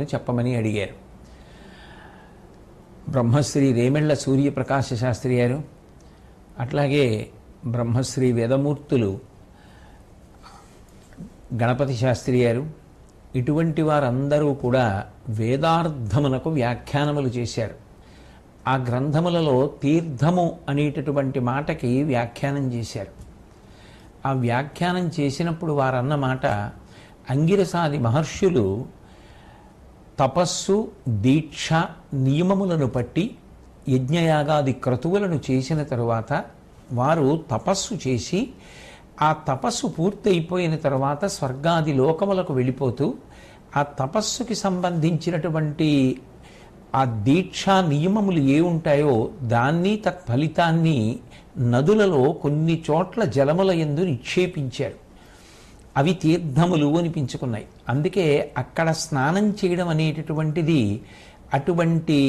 అని చెప్పమని అడిగారు. బ్రహ్మశ్రీ రేమెళ్ళ సూర్యప్రకాశ శాస్త్రి గారు అట్లాగే బ్రహ్మశ్రీ వేదమూర్తులు గణపతి శాస్త్రి గారు ఇటువంటి వారందరూ కూడా వేదార్థమునకు వ్యాఖ్యానములు చేశారు. ఆ గ్రంథములలో తీర్థము అనేటటువంటి మాటకి వ్యాఖ్యానం చేశారు. ఆ వ్యాఖ్యానం చేసినప్పుడు వారన్న మాట అంగిరసాది మహర్షులు తపస్సు దీక్ష నియమములను పట్టి యజ్ఞయాగాది క్రతువులను చేసిన తరువాత వారు తపస్సు చేసి ఆ తపస్సు పూర్తయిపోయిన తర్వాత స్వర్గాది లోకములకు వెళ్ళిపోతూ ఆ తపస్సుకి సంబంధించినటువంటి ఆ దీక్షా నియమములు ఏ ఉంటాయో దాన్ని తత్ఫలితాన్ని నదులలో కొన్ని చోట్ల జలముల ఎందు నిక్షేపించారు. అవి తీర్థములు అనిపించుకున్నాయి. అందుకే అక్కడ స్నానం చేయడం అనేటటువంటిది అటువంటి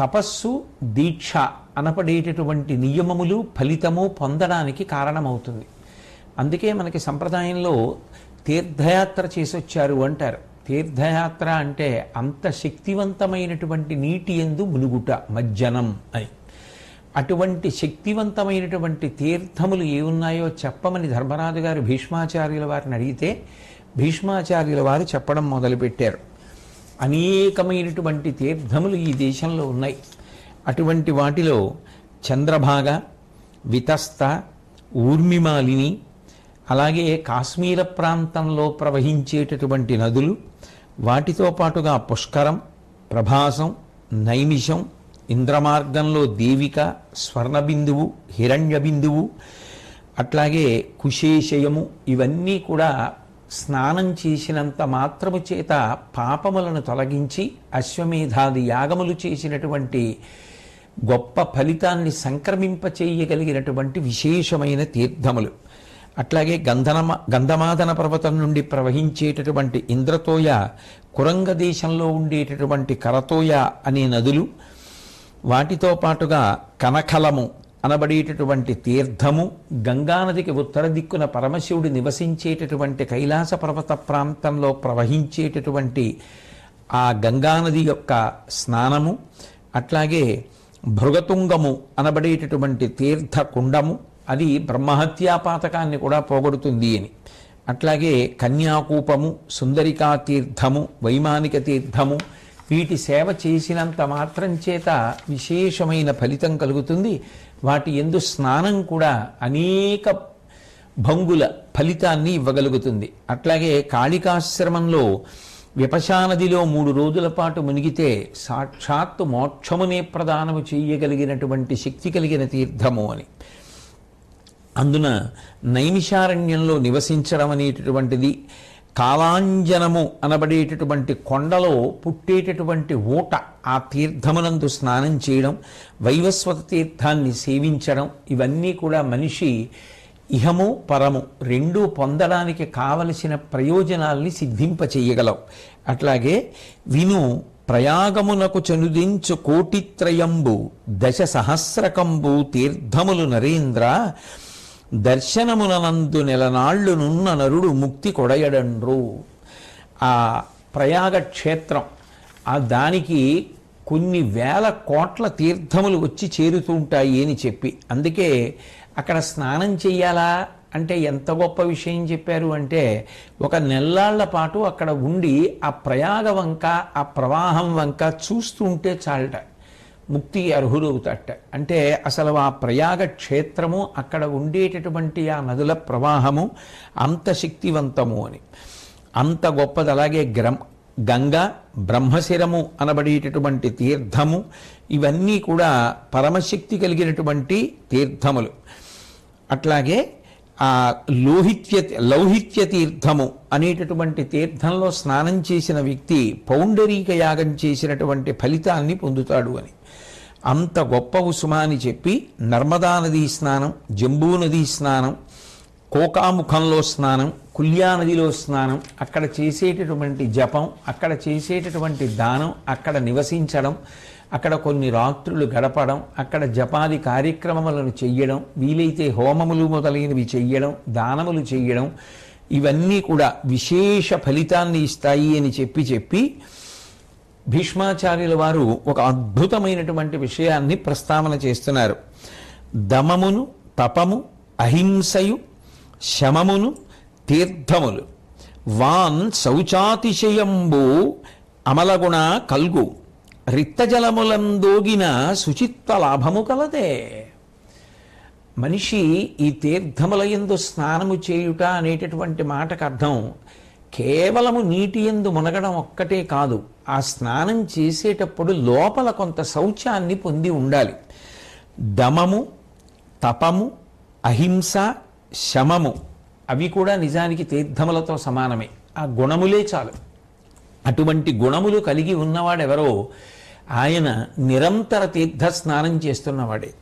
తపస్సు దీక్ష అనపడేటటువంటి నియమములు ఫలితము పొందడానికి కారణమవుతుంది. అందుకే మనకి సంప్రదాయంలో తీర్థయాత్ర చేసొచ్చారు అంటారు. తీర్థయాత్ర అంటే అంత శక్తివంతమైనటువంటి నీటి ఎందు మునుగుట మజ్జనం అని. అటువంటి శక్తివంతమైనటువంటి తీర్థములు ఏమున్నాయో చెప్పమని ధర్మరాజు గారు భీష్మాచార్యుల వారిని అడిగితే భీష్మాచార్యుల వారు చెప్పడం మొదలుపెట్టారు. అనేకమైనటువంటి తీర్థములు ఈ దేశంలో ఉన్నాయి. అటువంటి వాటిలో చంద్రభాగ వితస్త ఊర్మిమాలిని అలాగే కాశ్మీర ప్రాంతంలో ప్రవహించేటటువంటి నదులు వాటితో పాటుగా పుష్కరం ప్రభాసం నైమిషం ఇంద్రమార్గంలో దేవిక స్వర్ణబిందువు హిరణ్యబిందువు అట్లాగే కుశేషయము ఇవన్నీ కూడా స్నానం చేసినంత మాత్రము చేత పాపములను తొలగించి అశ్వమేధాది యాగములు చేసినటువంటి గొప్ప ఫలితాన్ని సంక్రమింపచేయగలిగినటువంటి విశేషమైన తీర్థములు. అట్లాగే గంధనమ గంధమాదన పర్వతం నుండి ప్రవహించేటటువంటి ఇంద్రతోయ కురంగ దేశంలో ఉండేటటువంటి కరతోయ అనే నదులు వాటితో పాటుగా కనకలము అనబడేటటువంటి తీర్థము గంగానదికి ఉత్తర దిక్కున పరమశివుడు నివసించేటటువంటి కైలాస పర్వత ప్రాంతంలో ప్రవహించేటటువంటి ఆ గంగానది యొక్క స్నానము అట్లాగే భృగతుంగము అనబడేటటువంటి తీర్థ కుండము అది బ్రహ్మహత్యాపాతకాన్ని కూడా పోగొడుతుంది అని. అట్లాగే కన్యాకూపము సుందరికా తీర్థము వైమానిక తీర్థము వీటి సేవ చేసినంత మాత్రం చేత విశేషమైన ఫలితం కలుగుతుంది. వాటి ఎందు స్నానం కూడా అనేక భంగుల ఫలితాన్ని ఇవ్వగలుగుతుంది. అట్లాగే కాళికాశ్రమంలో విపశానదిలో మూడు రోజుల పాటు మునిగితే సాక్షాత్తు మోక్షమునే ప్రదానము చేయగలిగినటువంటి శక్తి కలిగిన తీర్థము అని. అందున నైమిషారణ్యంలో నివసించడం అనేటటువంటిది కాలాంజనము అనబడేటటువంటి కొండలో పుట్టేటటువంటి ఊట ఆ తీర్థమునందు స్నానం చేయడం వైవస్వత తీర్థాన్ని సేవించడం ఇవన్నీ కూడా మనిషి ఇహము పరము రెండూ పొందడానికి కావలసిన ప్రయోజనాల్ని సిద్ధింప అట్లాగే విను ప్రయాగమునకు చనుదించు కోటిత్రయంబు దశ సహస్రకంబు తీర్థములు నరేంద్ర దర్శనమునందు నెలనాళ్ళునున్న నరుడు ముక్తి కొడయడండ్రు. ఆ ప్రయాగ క్షేత్రం ఆ దానికి కొన్ని వేల కోట్ల తీర్థములు వచ్చి చేరుతూ ఉంటాయి అని చెప్పి. అందుకే అక్కడ స్నానం చేయాలా అంటే ఎంత గొప్ప విషయం చెప్పారు అంటే ఒక నెల్లాళ్ళ పాటు అక్కడ ఉండి ఆ ప్రయాగ వంక ఆ ప్రవాహం వంక చూస్తుంటే చాలట. ముక్తి అర్హులవుతాట. అంటే అసలు ఆ ప్రయాగ క్షేత్రము అక్కడ ఉండేటటువంటి ఆ నదుల ప్రవాహము అంత శక్తివంతము అని. అంత గొప్పది. అలాగే గ్రం గంగ బ్రహ్మశిరము అనబడేటటువంటి తీర్థము ఇవన్నీ కూడా పరమశక్తి కలిగినటువంటి తీర్థములు. అట్లాగే ఆ లోహిత్య లౌహిత్య తీర్థము అనేటటువంటి తీర్థంలో స్నానం చేసిన వ్యక్తి పౌండరీక యాగం చేసినటువంటి ఫలితాన్ని పొందుతాడు అని. అంత గొప్ప ఉసుమాని చెప్పి నర్మదా నదీ స్నానం జంబూ నదీ స్నానం కోకాముఖంలో స్నానం కుల్యా నదిలో స్నానం అక్కడ చేసేటటువంటి జపం అక్కడ చేసేటటువంటి దానం అక్కడ నివసించడం అక్కడ కొన్ని రాత్రులు గడపడం అక్కడ జపాది కార్యక్రమములను చెయ్యడం వీలైతే హోమములు మొదలైనవి చెయ్యడం దానములు చెయ్యడం ఇవన్నీ కూడా విశేష ఫలితాన్ని ఇస్తాయి అని చెప్పి చెప్పి భీష్మాచార్యుల వారు ఒక అద్భుతమైనటువంటి విషయాన్ని ప్రస్తావన చేస్తున్నారు. దమమును తపము అహింసయు శమమును తీర్థములు. వాన్ శౌచాతిశయంబు అమలగుణ కల్గు. రిక్తజలములందోగిన శుచిత్వ లాభము కలదే. మనిషి ఈ తీర్థములయందు స్నానము చేయుట అనేటటువంటి మాటకు అర్థం కేవలము నీటి ఎందు మునగడం ఒక్కటే కాదు ఆ స్నానం చేసేటప్పుడు లోపల కొంత శౌచాన్ని పొంది ఉండాలి. దమము తపము అహింస శమము అవి కూడా నిజానికి తీర్థములతో సమానమే. ఆ గుణములే చాలు. అటువంటి గుణములు కలిగి ఉన్నవాడెవరో ఆయన నిరంతర తీర్థ స్నానం చేస్తున్నవాడే.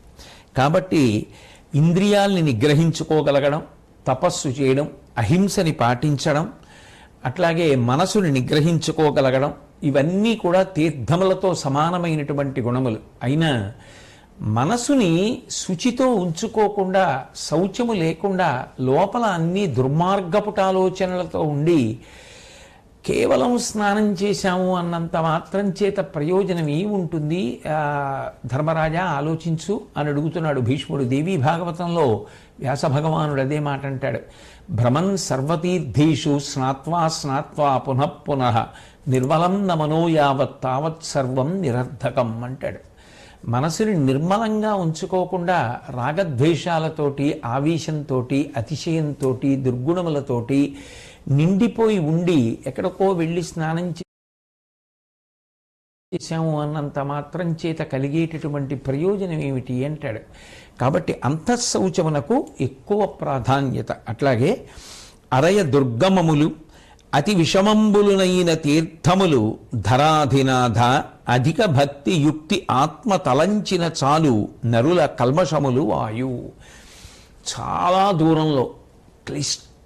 కాబట్టి ఇంద్రియాల్ని నిగ్రహించుకోగలగడం తపస్సు చేయడం అహింసని పాటించడం అట్లాగే మనసుని నిగ్రహించుకోగలగడం ఇవన్నీ కూడా తీర్థములతో సమానమైనటువంటి గుణములు. అయినా మనసుని శుచితో ఉంచుకోకుండా శౌచము లేకుండా లోపల అన్ని దుర్మార్గపుటాలోచనలతో ఉండి కేవలం స్నానం చేశాము అన్నంత మాత్రం చేత ప్రయోజనం ఏముంటుంది? ధర్మరాజా ఆలోచించు అని అడుగుతున్నాడు భీష్ముడు. దేవీ భాగవతంలో వ్యాస భగవానుడు అదే మాట అంటాడు. భ్రమన్ సర్వతీర్థేషు స్నాత్వా స్నాత్వా పునఃపున నిర్మలం నమనో యావత్ తావత్ సర్వం నిరర్ధకం అంటాడు. మనసుని నిర్మలంగా ఉంచుకోకుండా రాగద్వేషాలతోటి ఆవేశంతోటి అతిశయంతోటి దుర్గుణములతోటి నిండిపోయి ఉండి ఎక్కడికో వెళ్ళి స్నానం చేశాము అన్నంత మాత్రం చేత కలిగేటటువంటి ప్రయోజనం ఏమిటి అంటాడు. కాబట్టి అంతఃశౌచమునకు ఎక్కువ ప్రాధాన్యత. అట్లాగే అరయ దుర్గమములు అతి విషమంబులునైన తీర్థములు ధరాధినాథ అధిక భక్తి యుక్తి ఆత్మ తలంచిన చాలు నరుల కల్మషములు వాయు. చాలా దూరంలో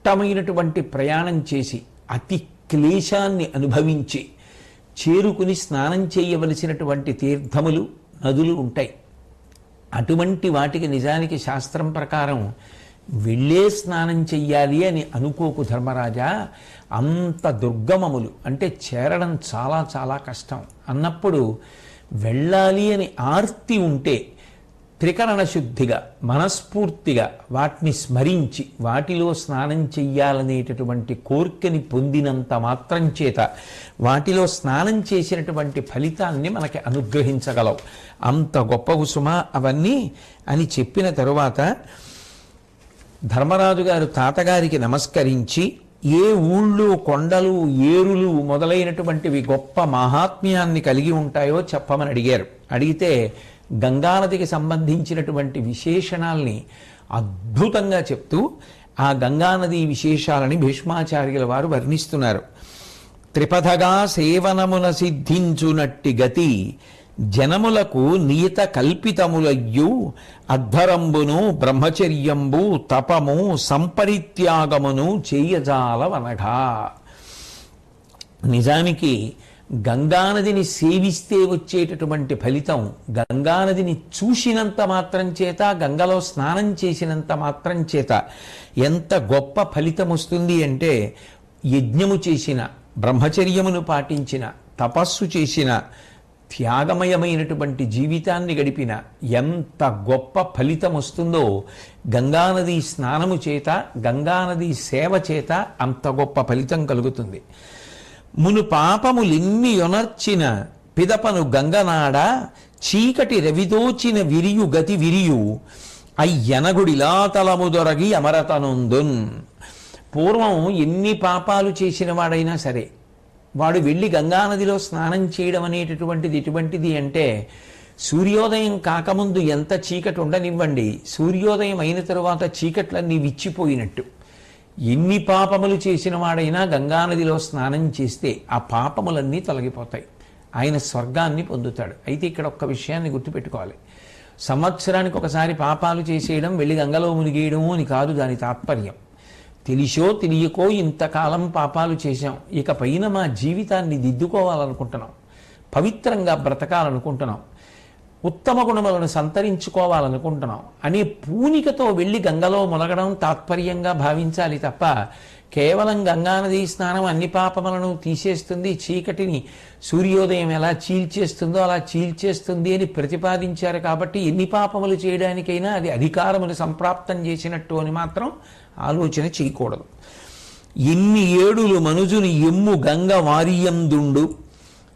కష్టమైనటువంటి ప్రయాణం చేసి అతి క్లేశాన్ని అనుభవించి చేరుకుని స్నానం చేయవలసినటువంటి తీర్థములు నదులు ఉంటాయి. అటువంటి వాటికి నిజానికి శాస్త్రం ప్రకారం వెళ్ళే స్నానం చెయ్యాలి అని అనుకోకు ధర్మరాజా. అంత దుర్గమములు అంటే చేరడం చాలా చాలా కష్టం. అన్నప్పుడు వెళ్ళాలి అని ఆర్తి ఉంటే త్రికరణ శుద్ధిగా మనస్ఫూర్తిగా వాటిని స్మరించి వాటిలో స్నానం చెయ్యాలనేటటువంటి కోరికని పొందినంత మాత్రం చేత వాటిలో స్నానం చేసినటువంటి ఫలితాన్ని మనకి అనుగ్రహించగలవు. అంత గొప్ప కుసుమ అవన్నీ అని చెప్పిన తరువాత ధర్మరాజు గారు తాతగారికి నమస్కరించి ఏ ఊళ్ళు కొండలు ఏరులు మొదలైనటువంటివి గొప్ప మహాత్మ్యాన్ని కలిగి ఉంటాయో చెప్పమని అడిగారు. అడిగితే గంగానదికి సంబంధించినటువంటి విశేషణాల్ని అద్భుతంగా చెప్తూ ఆ గంగానది విశేషాలని భీష్మాచార్యుల వారు వర్ణిస్తున్నారు. త్రిపథగా సేవనమున సిద్ధించునట్టి గతి జనములకు నియత కల్పితములయ్యు అధ్వరంబును బ్రహ్మచర్యంబు తపము సంపరిత్యాగమును చేయజాలవనగా. నిజానికి గంగానదిని సేవిస్తే వచ్చేటటువంటి ఫలితం గంగానదిని చూసినంత మాత్రం చేత గంగలో స్నానం చేసినంత మాత్రం చేత ఎంత గొప్ప ఫలితం వస్తుంది అంటే యజ్ఞము చేసిన బ్రహ్మచర్యమును పాటించిన తపస్సు చేసిన త్యాగమయమైనటువంటి జీవితాన్ని గడిపిన ఎంత గొప్ప ఫలితం వస్తుందో గంగానది స్నానము చేత గంగానది సేవ చేత అంత గొప్ప ఫలితం కలుగుతుంది. మును పాపములిన్ని యొనర్చిన పిదపను గంగనాడ చీకటి రవిదోచిన విరియు గతి విరియు అయ్యనగుడిలా తలము దొరగి అమరతనుందున్. పూర్వం ఎన్ని పాపాలు చేసిన వాడైనా సరే వాడు వెళ్ళి గంగానదిలో స్నానం చేయడం అనేటటువంటిది ఎటువంటిది అంటే సూర్యోదయం కాకముందు ఎంత చీకటి ఉండనివ్వండి సూర్యోదయం అయిన తరువాత చీకట్లన్నీ విచ్చిపోయినట్టు. ఎన్ని పాపములు చేసిన వాడైనా గంగానదిలో స్నానం చేస్తే ఆ పాపములన్నీ తొలగిపోతాయి. ఆయన స్వర్గాన్ని పొందుతాడు. అయితే ఇక్కడ ఒక్క విషయాన్ని గుర్తుపెట్టుకోవాలి. సంవత్సరానికి ఒకసారి పాపాలు చేసేయడం వెళ్ళి గంగలో మునిగేయడము అని కాదు దాని తాత్పర్యం. తెలిసో తెలియకో ఇంతకాలం పాపాలు చేశాం. ఇక పైన మా జీవితాన్ని దిద్దుకోవాలనుకుంటున్నాం. పవిత్రంగా బ్రతకాలనుకుంటున్నాం. ఉత్తమ గుణములను సంతరించుకోవాలనుకుంటున్నాం. అనే పూనికతో వెళ్ళి గంగలో మునగడం తాత్పర్యంగా భావించాలి తప్ప కేవలం గంగానది స్నానం అన్ని పాపములను తీసేస్తుంది చీకటిని సూర్యోదయం ఎలా చీల్చేస్తుందో అలా చీల్చేస్తుంది అని ప్రతిపాదించారు కాబట్టి ఎన్ని పాపములు చేయడానికైనా అది అధికారములు సంప్రాప్తం చేసినట్టు అని మాత్రం ఆలోచన చేయకూడదు. ఎన్ని ఏడులు మనుజుని ఎమ్ము గంగ వారియందుండు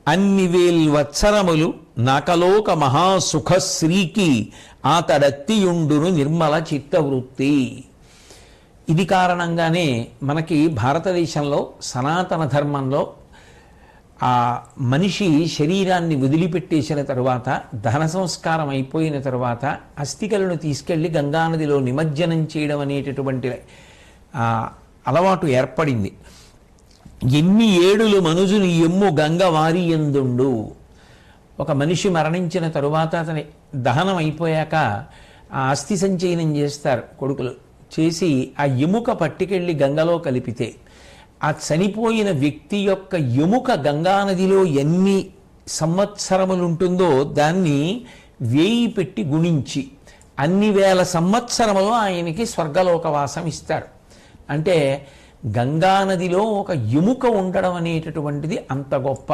అన్ని వేల్వత్సరములు నకలోక మహాసుఖశ్రీకి ఆతడత్తియుండును నిర్మల చిత్తవృత్తి. ఇది కారణంగానే మనకి భారతదేశంలో సనాతన ధర్మంలో ఆ మనిషి శరీరాన్ని వదిలిపెట్టేసిన తరువాత దహన సంస్కారం అయిపోయిన తరువాత అస్థికలను తీసుకెళ్ళి గంగానదిలో నిమజ్జనం చేయడం అనేటటువంటి అలవాటు ఏర్పడింది. ఎన్ని ఏడులు మనుజుని ఎమ్ము గంగ వారి ఎందుండు? ఒక మనిషి మరణించిన తరువాత అతని దహనం అయిపోయాక ఆ అస్థి సంచయనం చేస్తారు కొడుకులు. చేసి ఆ ఎముక పట్టుకెళ్ళి గంగలో కలిపితే ఆ చనిపోయిన వ్యక్తి యొక్క ఎముక గంగానదిలో ఎన్ని సంవత్సరములుంటుందో దాన్ని వేయి పెట్టి గుణించి అన్ని వేల సంవత్సరములు ఆయనకి స్వర్గలోకవాసం ఇస్తారు అంటే గంగానదిలో ఒక ఎముక ఉండడం అనేటటువంటిది అంత గొప్ప.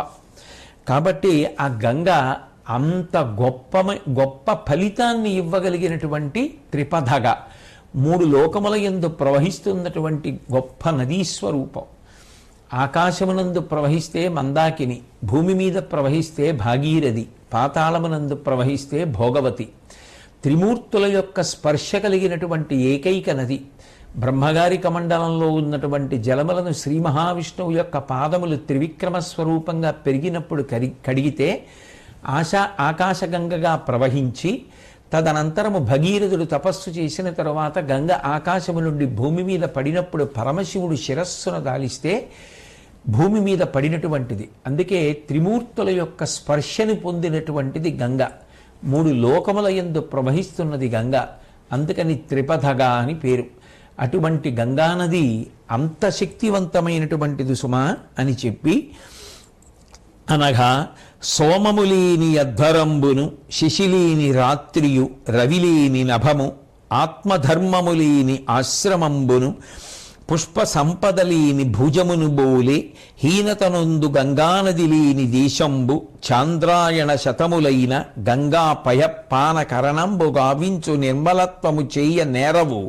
కాబట్టి ఆ గంగ అంత గొప్ప గొప్ప ఫలితాన్ని ఇవ్వగలిగినటువంటి త్రిపథగా. మూడు లోకముల యందు ప్రవహిస్తున్నటువంటి గొప్ప నదీ స్వరూపం. ఆకాశమునందు ప్రవహిస్తే మందాకిని భూమి మీద ప్రవహిస్తే భాగీరథి పాతాళమునందు ప్రవహిస్తే భోగవతి. త్రిమూర్తుల యొక్క స్పర్శ కలిగినటువంటి ఏకైక నది. బ్రహ్మగారి కమండలంలో ఉన్నటువంటి జలములను శ్రీ మహావిష్ణువు యొక్క పాదములు త్రివిక్రమ స్వరూపంగా పెరిగినప్పుడు కరి కడిగితే ఆశా ఆకాశగంగగా ప్రవహించి తదనంతరము భగీరథుడు తపస్సు చేసిన తరువాత గంగ ఆకాశము నుండి భూమి మీద పడినప్పుడు పరమశివుడు శిరస్సును దాలిస్తే భూమి మీద పడినటువంటిది. అందుకే త్రిమూర్తుల యొక్క స్పర్శని పొందినటువంటిది గంగ. మూడు లోకముల యందు ప్రవహిస్తున్నది గంగ. అందుకని త్రిపథగా అని పేరు. అటువంటి గంగానది అంత శక్తివంతమైనటువంటిది సుమా అని చెప్పి అనగా సోమములేని అధ్వరంబును శిశిలేని రాత్రియు రవిలేని నభము ఆత్మధర్మములేని ఆశ్రమంబును పుష్ప సంపదలేని భుజమును బోలే హీనతనొందు గంగానది లేని దేశంబు చాంద్రాయణ శతములైన గంగా పయపాన కరణంబు గావించు నిర్మలత్వము చేయ నేరవు.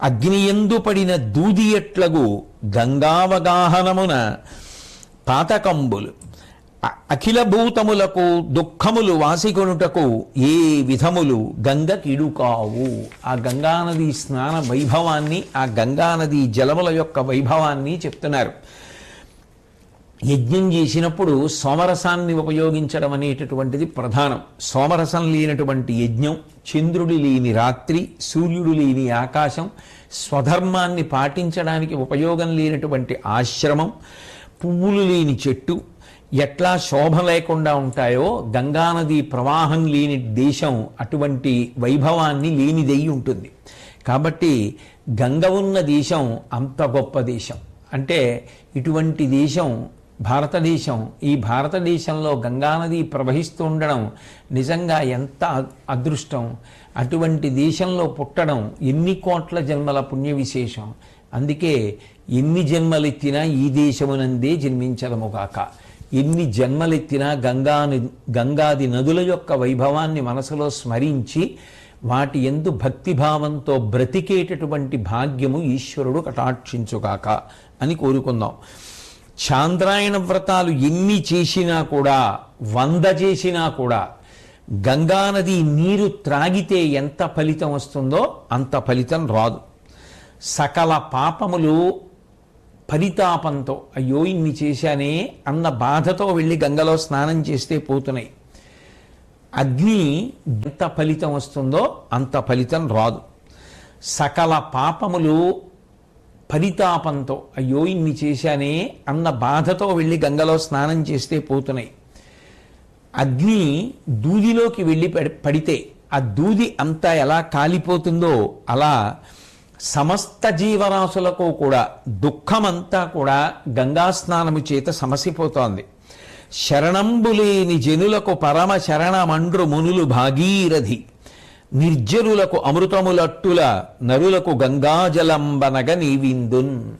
అగ్నియందు పడిన దూదియట్లగు గంగావగాహనమున పాతకంబులు అఖిల భూతములకు దుఃఖములు వాసికొనుటకు ఏ విధములు గంగ కిడుకావు ఆ గంగానది స్నాన వైభవాన్ని ఆ గంగానది జలముల యొక్క వైభవాన్ని చెప్తున్నారు. యజ్ఞం చేసినప్పుడు సోమరసాన్ని ఉపయోగించడం అనేటటువంటిది ప్రధానం. సోమరసం లేనటువంటి యజ్ఞం చంద్రుడు లేని రాత్రి సూర్యుడు లేని ఆకాశం స్వధర్మాన్ని పాటించడానికి ఉపయోగం లేనటువంటి ఆశ్రమం పువ్వులు లేని చెట్టు ఎట్లా శోభ లేకుండా ఉంటాయో గంగానది ప్రవాహం లేని దేశం అటువంటి వైభవాన్ని లేనిదై ఉంటుంది. కాబట్టి గంగ ఉన్న దేశం అంత గొప్ప దేశం. అంటే ఇటువంటి దేశం భారతదేశం ఈ భారతదేశంలో గంగానది ప్రవహిస్తూ ఉండడం నిజంగా ఎంత అదృష్టం. అటువంటి దేశంలో పుట్టడం ఎన్ని కోట్ల జన్మల పుణ్య విశేషం అందుకే ఎన్ని జన్మలెత్తినా ఈ దేశమునందే జన్మించడముగాక. ఎన్ని జన్మలెత్తినా గంగా గంగాది నదుల యొక్క వైభవాన్ని మనసులో స్మరించి వాటి ఎందు భక్తిభావంతో బ్రతికేటటువంటి భాగ్యము ఈశ్వరుడు కటాక్షించుగాక అని కోరుకుందాం. చాంద్రాయణ వ్రతాలు ఎన్ని చేసినా కూడా వంద చేసినా కూడా గంగానది నీరు త్రాగితే ఎంత ఫలితం వస్తుందో అంత ఫలితం రాదు. సకల పాపములు పరితాపంతో అయ్యో ఇన్ని చేశానే అన్న బాధతో వెళ్ళి గంగలో స్నానం చేస్తే పోతున్నాయి. అగ్ని ఎంత ఫలితం వస్తుందో అంత ఫలితం రాదు. సకల పాపములు పరితాపంతో అయ్యో ఇన్ని చేశానే అన్న బాధతో వెళ్ళి గంగలో స్నానం చేస్తే పోతున్నాయి. అగ్ని దూదిలోకి వెళ్ళి పడి- పడితే ఆ దూది అంతా ఎలా కాలిపోతుందో అలా సమస్త జీవరాశులకు కూడా దుఃఖమంతా కూడా గంగా స్నానము చేత సమసిపోతోంది. శరణంబులేని జనులకు పరమ శరణమండ్రు మునులు భాగీరథి. నిర్జరులకు అమృతములట్టుల నరులకు గంగాజలంబనగ నీవిందున్.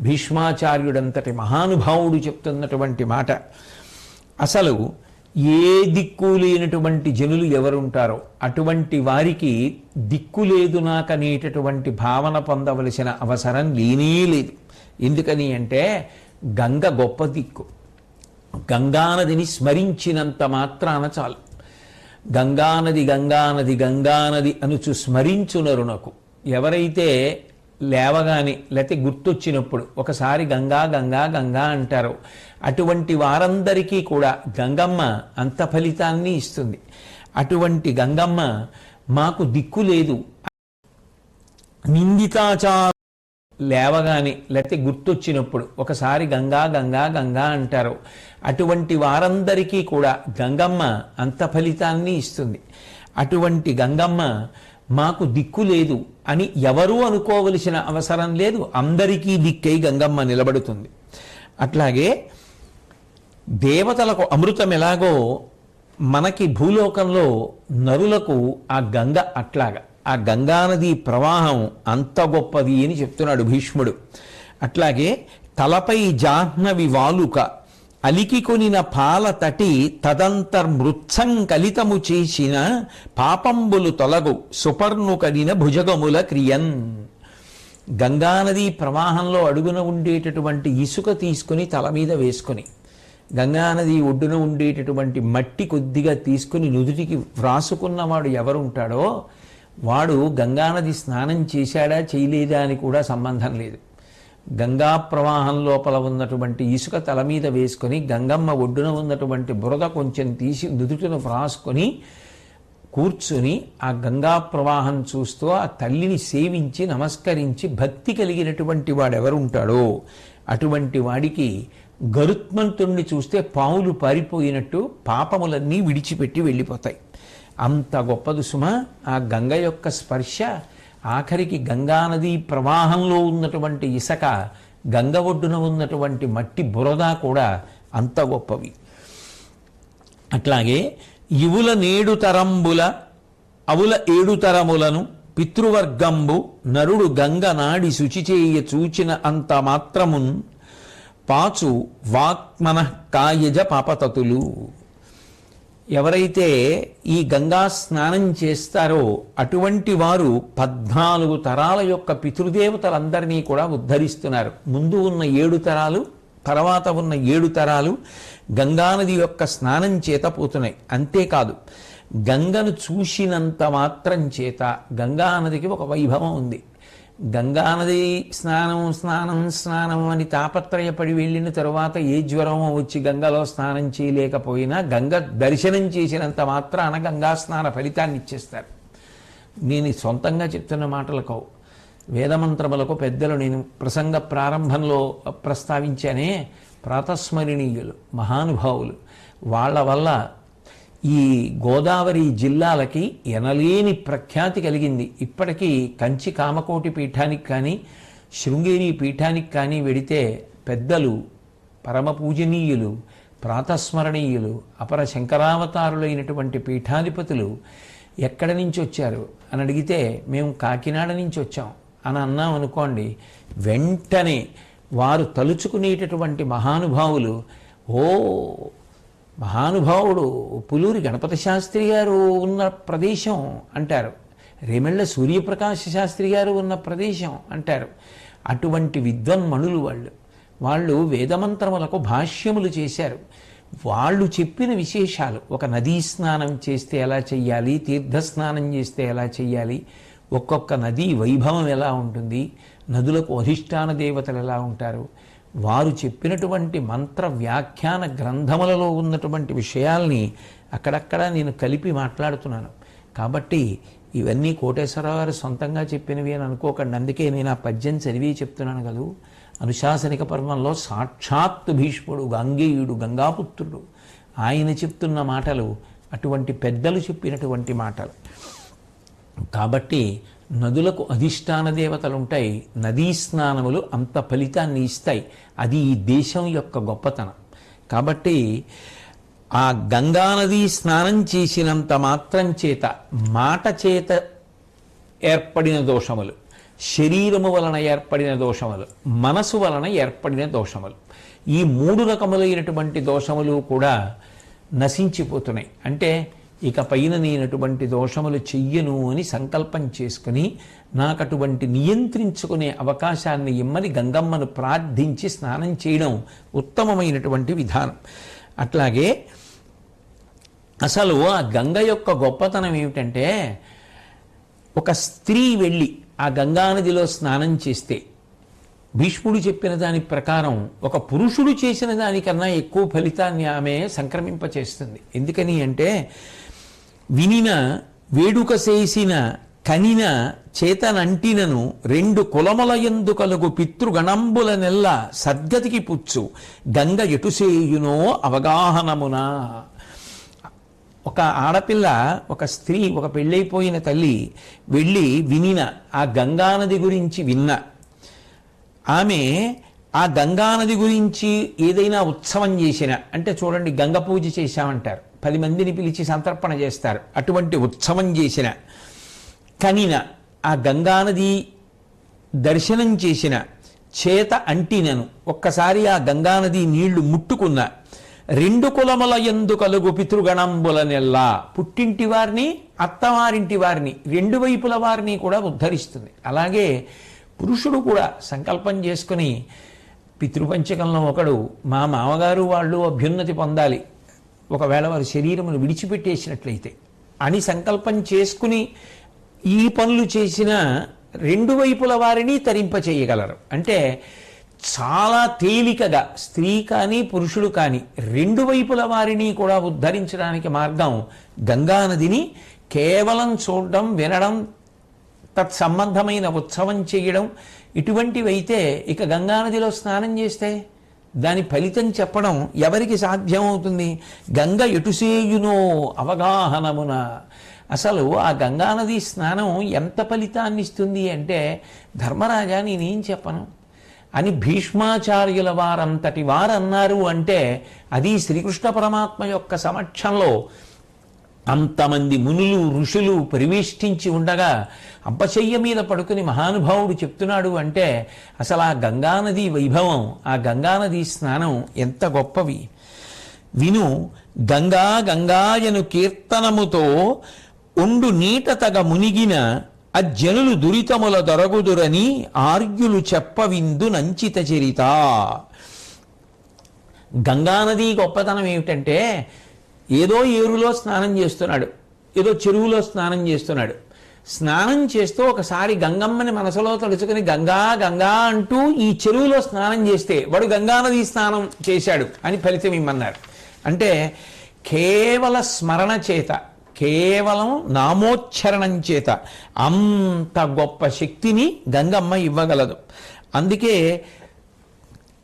భీష్మాచార్యుడంతటి మహానుభావుడు చెప్తున్నటువంటి మాట. అసలు ఏ దిక్కు లేనటువంటి జనులు ఎవరుంటారో అటువంటి వారికి దిక్కు లేదు నాకనేటటువంటి భావన పొందవలసిన అవసరం లేనే లేదు. ఎందుకని అంటే గంగ గొప్ప దిక్కు. గంగానదిని స్మరించినంత మాత్రాన చాలు. గంగానది గంగానది గంగానది అనుచు స్మరించునరునకు. ఎవరైతే లేవగాని లేకపోతే గుర్తొచ్చినప్పుడు ఒకసారి గంగా గంగా గంగా అంటారు. అటువంటి వారందరికీ కూడా గంగమ్మ అంత ఫలితాన్ని ఇస్తుంది. అటువంటి గంగమ్మ మాకు దిక్కు లేదు. నిందితాచార లేవగాని లేకపోతే గుర్తొచ్చినప్పుడు ఒకసారి గంగా గంగా గంగా అంటారు. అటువంటి వారందరికీ కూడా గంగమ్మ అంత ఫలితాన్ని ఇస్తుంది. అటువంటి గంగమ్మ మాకు దిక్కు లేదు అని ఎవరూ అనుకోవలసిన అవసరం లేదు. అందరికీ దిక్కై గంగమ్మ నిలబడుతుంది. అట్లాగే దేవతలకు అమృతం ఎలాగో మనకి భూలోకంలో నరులకు ఆ గంగ అట్లాగా. ఆ గంగానది ప్రవాహం అంత గొప్పది అని చెప్తున్నాడు భీష్ముడు. అట్లాగే తలపై జాహ్నవి వాలుక అలికి కొనిన పాల తటి తదంతర్మృత్సం కలితము చేసిన పాపంబులు తొలగు సుపర్ణు కడిన భుజగముల క్రియన్. గంగానది ప్రవాహంలో అడుగున ఉండేటటువంటి ఇసుక తీసుకుని తల మీద వేసుకొని గంగానది ఒడ్డున ఉండేటటువంటి మట్టి కొద్దిగా తీసుకుని నుదుటికి వ్రాసుకున్నవాడు ఎవరుంటాడో వాడు గంగానది స్నానం చేశాడా చేయలేదా అని కూడా సంబంధం లేదు. గంగా ప్రవాహం లోపల ఉన్నటువంటి ఇసుక తల మీద వేసుకొని గంగమ్మ ఒడ్డున ఉన్నటువంటి బురద కొంచెం తీసి నుదుటిను ఫ్రాసుకొని కూర్చుని ఆ గంగా ప్రవాహం చూస్తూ ఆ తల్లిని సేవించి నమస్కరించి భక్తి కలిగినటువంటి వాడెవరుంటాడో అటువంటి వాడికి గరుత్మంతుణ్ణి చూస్తే పాములు పారిపోయినట్టు పాపములన్నీ విడిచిపెట్టి వెళ్ళిపోతాయి. అంత గొప్పది సుమ. ఆ గంగ యొక్క స్పర్శ ఆఖరికి గంగానదీ ప్రవాహంలో ఉన్నటువంటి ఇసక గంగ ఒడ్డున ఉన్నటువంటి మట్టి బురద కూడా అంత గొప్పవి. అట్లాగే యువుల నేడు తరంబుల అవుల ఏడు తరములను పితృవర్గంబు నరుడు గంగ నాడి శుచిచేయ చూచిన అంత మాత్రమున్ పాచు వాక్మన కాయజ పాపతతులు. ఎవరైతే ఈ గంగా స్నానం చేస్తారో అటువంటి వారు పద్నాలుగు తరాల యొక్క పితృదేవతలందరినీ కూడా ఉద్ధరిస్తున్నారు. ముందు ఉన్న ఏడు తరాలు తర్వాత ఉన్న ఏడు తరాలు గంగానది యొక్క స్నానం చేత పోతున్నాయి. అంతేకాదు గంగను చూసినంత మాత్రం చేత గంగానదికి ఒక వైభవం ఉంది. గంగానది స్నానం స్నానం స్నానం అని తాపత్రయపడి వెళ్ళిన తరువాత ఏ జ్వరమో వచ్చి గంగలో స్నానం చేయలేకపోయినా గంగ దర్శనం చేసినంత మాత్రాన గంగా స్నాన ఫలితాన్ని ఇచ్చేస్తారు. నేను సొంతంగా చెప్తున్న మాటలకు వేదమంత్రములకు పెద్దలు నేను ప్రసంగ ప్రారంభంలో ప్రస్తావించానే ప్రాతస్మరణీయులు మహానుభావులు వాళ్ళ వల్ల ఈ గోదావరి జిల్లాలకి ఎనలేని ప్రఖ్యాతి కలిగింది. ఇప్పటికీ కంచి కామకోటి పీఠానికి కానీ శృంగేరి పీఠానికి కానీ వెడితే పెద్దలు పరమ పూజనీయులు ప్రాతస్మరణీయులు అపర శంకరావతారులైనటువంటి పీఠాధిపతులు ఎక్కడి నుంచి వచ్చారు? అని అడిగితే మేము కాకినాడ నుంచి వచ్చాం. అని అన్నాం అనుకోండి వెంటనే వారు తలుచుకునేటటువంటి మహానుభావులు ఓ మహానుభావుడు పులూరి గణపతి శాస్త్రి గారు ఉన్న ప్రదేశం అంటారు. రేమెళ్ళ సూర్యప్రకాశ శాస్త్రి గారు ఉన్న ప్రదేశం అంటారు. అటువంటి విద్వన్మణులు వాళ్ళు. వాళ్ళు వేదమంత్రములకు భాష్యములు చేశారు. వాళ్ళు చెప్పిన విశేషాలు ఒక నదీ స్నానం చేస్తే ఎలా చెయ్యాలి తీర్థస్నానం చేస్తే ఎలా చెయ్యాలి ఒక్కొక్క నదీ వైభవం ఎలా ఉంటుంది నదులకు అధిష్టాన దేవతలు ఎలా ఉంటారు వారు చెప్పినటువంటి మంత్ర వ్యాఖ్యాన గ్రంథములలో ఉన్నటువంటి విషయాల్ని అక్కడక్కడ నేను కలిపి మాట్లాడుతున్నాను. కాబట్టి ఇవన్నీ కోటేశ్వరరావు గారు సొంతంగా చెప్పినవి అని అనుకోకండి. అందుకే నేను ఆ పద్యం చదివి చెప్తున్నాను కదూ. అనుశాసనిక పర్వంలో సాక్షాత్ భీష్ముడు గంగేయుడు గంగాపుత్రుడు. ఆయన చెప్తున్న మాటలు అటువంటి పెద్దలు చెప్పినటువంటి మాటలు. కాబట్టి నదులకు అధిష్టాన దేవతలు ఉంటాయి నదీ స్నానములు అంత ఫలితాన్ని ఇస్తాయి. అది ఈ దేశం యొక్క గొప్పతనం. కాబట్టి ఆ గంగానది స్నానం చేసినంత మాత్రం చేత మాట చేత ఏర్పడిన దోషములు శరీరము వలన ఏర్పడిన దోషములు మనసు వలన ఏర్పడిన దోషములు ఈ మూడు రకములైనటువంటి దోషములు కూడా నశించిపోతున్నాయి. అంటే ఇక పైన నేనటువంటి దోషములు చెయ్యను అని సంకల్పం చేసుకుని నాకు అటువంటి నియంత్రించుకునే అవకాశాన్ని ఇమ్మని గంగమ్మను ప్రార్థించి స్నానం చేయడం ఉత్తమమైనటువంటి విధానం. అట్లాగే అసలు ఆ గంగ యొక్క గొప్పతనం ఏమిటంటే ఒక స్త్రీ వెళ్ళి ఆ గంగానదిలో స్నానం చేస్తే భీష్ముడు చెప్పిన దాని ప్రకారం ఒక పురుషుడు చేసిన దానికన్నా ఎక్కువ ఫలితాన్ని ఆమె సంక్రమింపచేస్తుంది. ఎందుకని అంటే వినిన వేడుక చేసిన కనిన చేతనంటినను రెండు కులముల ఎందు కలుగు పితృగణంబుల నెల్ల సద్గతికి పుచ్చు. గంగ ఎటుసేయునో అవగాహనమునా. ఒక ఆడపిల్ల ఒక స్త్రీ ఒక పెళ్ళైపోయిన తల్లి వెళ్ళి వినిన ఆ గంగానది గురించి విన్న. ఆమె ఆ గంగానది గురించి ఏదైనా ఉత్సవం చేసిన అంటే చూడండి గంగ పూజ చేశామంటారు. పది మందిని పిలిచి సంతర్పణ చేస్తారు. అటువంటి ఉత్సవం చేసిన కనిన ఆ గంగానది దర్శనం చేసిన చేత అంటినను ఒక్కసారి ఆ గంగానది నీళ్ళు ముట్టుకున్న రెండు కులముల ఎందు కలుగు పితృగణంబుల నెల్లా పుట్టింటి వారిని అత్తవారింటి వారిని రెండు వైపుల వారిని కూడా ఉద్ధరిస్తుంది. అలాగే పురుషుడు కూడా సంకల్పం చేసుకుని పితృపంచకంలో ఒకడు మా మామగారు వాళ్ళు అభ్యున్నతి పొందాలి. ఒకవేళ వారి శరీరమును విడిచిపెట్టేసినట్లయితే. అని సంకల్పం చేసుకుని ఈ పనులు చేసిన రెండు వైపుల వారిని తరింప చేయగలరు. అంటే చాలా తేలికగా స్త్రీ కానీ పురుషుడు కానీ రెండు వైపుల వారిని కూడా ఉద్ధరించడానికి మార్గం గంగానదిని కేవలం చూడడం వినడం తత్సంబంధమైన ఉత్సవం చేయడం ఇటువంటివైతే ఇక గంగానదిలో స్నానం చేస్తే దాని ఫలితం చెప్పడం ఎవరికి సాధ్యమవుతుంది? గంగ ఎటుసేయునో అవగాహనమున. అసలు ఆ గంగానది స్నానం ఎంత ఫలితాన్ని ఇస్తుంది అంటే ధర్మరాజా నేనేం చెప్పను? అని భీష్మాచార్యుల వారంతటి వారన్నారు అంటే అది శ్రీకృష్ణ పరమాత్మ యొక్క సమక్షంలో అంతమంది మునులు ఋషులు పరివేష్టించి ఉండగా అబ్బశయ్య మీద పడుకుని మహానుభావుడు చెప్తున్నాడు అంటే అసలు ఆ గంగానది వైభవం ఆ గంగానది స్నానం ఎంత గొప్పవి. విను గంగా గంగాయను కీర్తనముతో ఉండు నీట తగ మునిగిన అజ్జనులు దురితముల దొరగుదురని ఆర్యులు చెప్పవిందు నంచిత చరిత. గంగానది గొప్పతనం ఏమిటంటే ఏదో ఏరులో స్నానం చేస్తున్నాడు. ఏదో చెరువులో స్నానం చేస్తున్నాడు. స్నానం చేస్తూ ఒకసారి గంగమ్మని మనసులో తలుచుకుని గంగా గంగా అంటూ ఈ చెరువులో స్నానం చేస్తే వాడు గంగానది స్నానం చేశాడు అని ఫలితం ఇమ్మన్నారు. అంటే కేవల స్మరణ చేత కేవలం నామోచ్చరణం చేత అంత గొప్ప శక్తిని గంగమ్మ ఇవ్వగలదు. అందుకే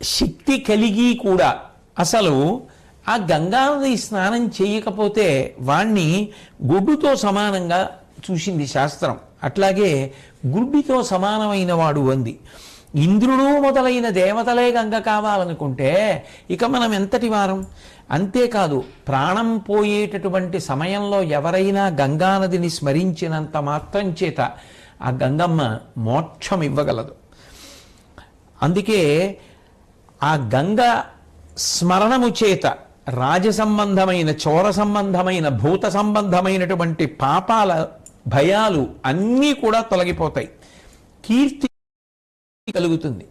శక్తి కలిగి కూడా అసలు ఆ గంగానది స్నానం చేయకపోతే వాణ్ణి గుడ్డుతో సమానంగా చూసింది శాస్త్రం. అట్లాగే గుడ్డితో సమానమైన వాడు అంది ఇంద్రుడు మొదలైన దేవతలే గంగ కావాలనుకుంటే ఇక మనం ఎంతటి వారం? అంతేకాదు ప్రాణం పోయేటటువంటి సమయంలో ఎవరైనా గంగానదిని స్మరించినంత మాత్రం చేత ఆ గంగమ్మ మోక్షం ఇవ్వగలదు. అందుకే ఆ గంగ స్మరణము చేత రాజ సంబంధమైన చోర సంబంధమైన భూత సంబంధమైనటువంటి పాపాల భయాలు అన్నీ కూడా తొలగిపోతాయి. కీర్తి కలుగుతుంది.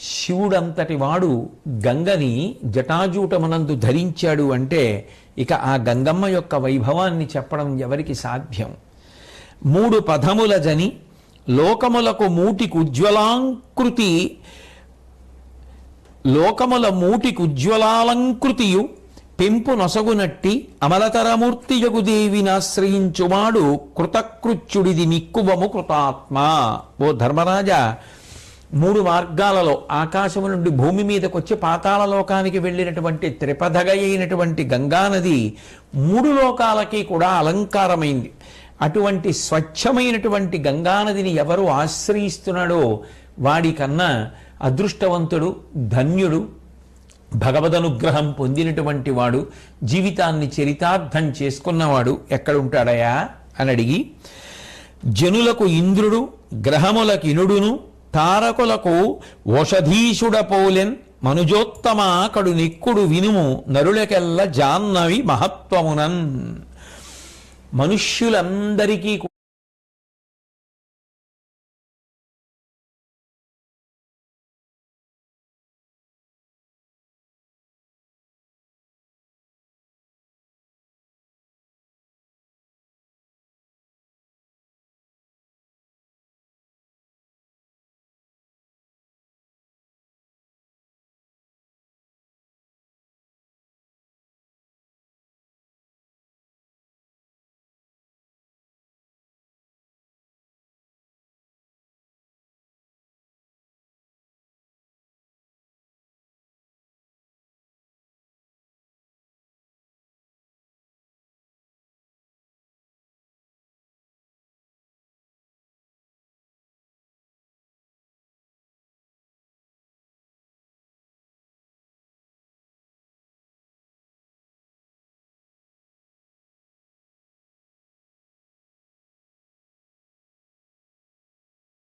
శివుడంతటి వాడు గంగని జటాజూటమునందు ధరించాడు అంటే ఇక ఆ గంగమ్మ యొక్క వైభవాన్ని చెప్పడం ఎవరికి సాధ్యం? మూడు పదముల జని లోకములకు మూటికి ఉజ్వలాంకృతి లోకముల మూటికి ఉజ్వలాలంకృతియు పెంపు నొసగునట్టి అమలతరమూర్తి జగుదేవినాశ్రయించువాడు కృతకృత్యుడిది నిక్కువము కృతాత్మ. ఓ ధర్మరాజా మూడు మార్గాలలో ఆకాశము నుండి భూమి మీదకు వచ్చి పాతాళ లోకానికి వెళ్ళినటువంటి త్రిపదగ అయినటువంటి గంగానది మూడు లోకాలకి కూడా అలంకారమైంది. అటువంటి స్వచ్ఛమైనటువంటి గంగానదిని ఎవరు ఆశ్రయిస్తున్నాడో వాడికన్నా అదృష్టవంతుడు ధన్యుడు భగవదనుగ్రహం పొందినటువంటి వాడు జీవితాన్ని చరితార్థం చేసుకున్నవాడు ఎక్కడుంటాడయా అని అడిగి జనులకు ఇంద్రుడు గ్రహములకు ఇనుడును తారకులకు ఓషధీషుడ పోలెన్ మనుజోత్తమ కడు నిక్కుడు వినుము నరులకెల్ల జాన్నవి మహత్వమునన్. మనుష్యులందరికీ